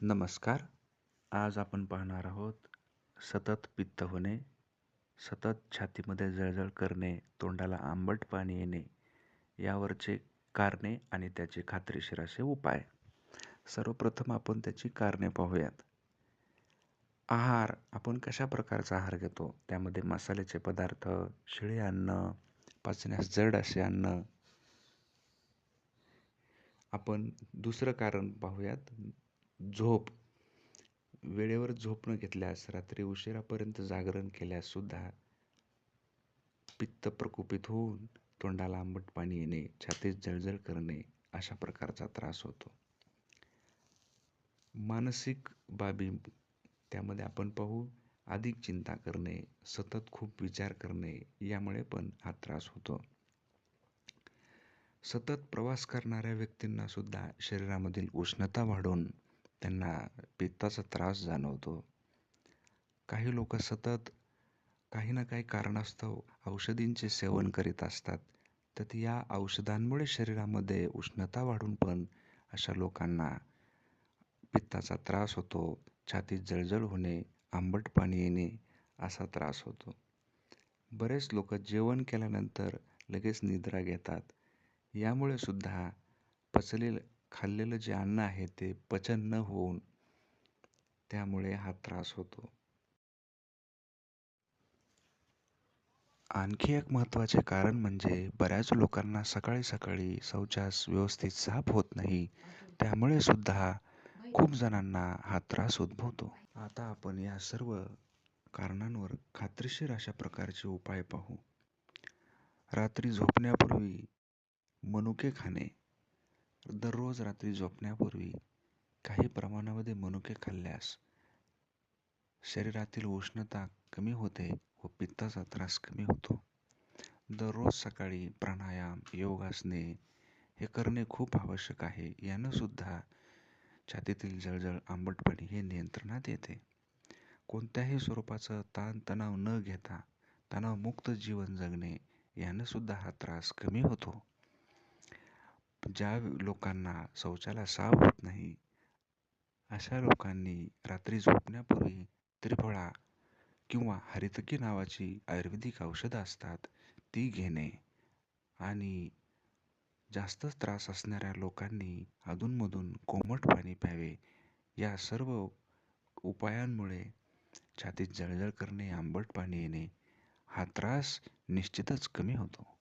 नमस्कार. आज आपण पाहणार आहोत सतत पित्त होणे सतत छातीमध्ये जळजळ करणे तोंडाला आंबट पाणी येणे यावरचे कारणे आणि त्याचे खात्रीशीर असे उपाय. सर्वप्रथम आपण त्याची कारणे पाहूयात. आहार आपण कशा प्रकारचा आहार घेतो? त्यामध्ये मसाल्याचे पदार्थ शिळे अन्न पचण्यास जड असे अन्न. आपण दुसरं कारण पाहूयात झोप. वेळेवर झोप न घेतल्यास रात्री उशिरापर्यंत जागरण केल्याससुद्धा पित्त प्रकोपित होऊन तोंडाला आंबट पाणी येणे छातीत जळजळ करणे अशा प्रकारचा त्रास होतो. मानसिक बाबी त्यामध्ये आपण पाहू अधिक चिंता करणे सतत खूप विचार करणे यामुळे पण हा त्रास होतो. सतत प्रवास करणाऱ्या व्यक्तींना सुद्धा शरीरामधील उष्णता वाढून त्यांना पित्ताचा त्रास जाणवतो. काही लोक सतत काही ना काही कारणास्तव औषधींचे सेवन करीत असतात. तर या औषधांमुळे शरीरामध्ये उष्णता वाढून पण अशा लोकांना पित्ताचा त्रास होतो. छातीत जळजळ होणे आंबट पाणी येणे असा त्रास होतो. बरेच लोक जेवण केल्यानंतर लगेच निद्रा घेतात. यामुळे सुद्धा पचलेलं खाल्लेलं जे अन्न आहे ते पचन न होऊन त्यामुळे हा त्रास होतो. आणखी एक महत्त्वाचे कारण म्हणजे बऱ्याच लोकांना सकाळी सकाळी शौचास व्यवस्थित साफ होत नाही. त्यामुळे सुद्धा खूप जणांना हा त्रास उद्भवतो. आता आपण या सर्व कारणांवर खात्रीशीर अशा प्रकारचे उपाय पाहू. रात्री झोपण्यापूर्वी मनुके खाणे. दररोज रात्री झोपण्यापूर्वी काही प्रमाणामध्ये मनुके खाल्ल्यास शरीरातील उष्णता कमी होते व पित्ताचा त्रास कमी होतो. दररोज सकाळी प्राणायाम योगासने हे करणे खूप आवश्यक आहे. यानं सुद्धा छातीतील जळजळ आंबटपणी हे नियंत्रणात येते. कोणत्याही स्वरूपाचं ताणतणाव न घेता तणावमुक्त जीवन जगणे यानं सुद्धा हा त्रास कमी होतो. ज्या लोकांना शौचाला साफ होत नाही अशा लोकांनी रात्री झोपण्यापूर्वी त्रिफळा किंवा हरितकी नावाची आयुर्वेदिक औषधं असतात ती घेणे आणि जास्तच त्रास असणाऱ्या लोकांनी अधूनमधून कोमट पाणी प्यावे या सर्व उपायांमुळे छातीत जळजळ करणे आंबट पाणी येणे हा त्रास निश्चितच कमी होतो.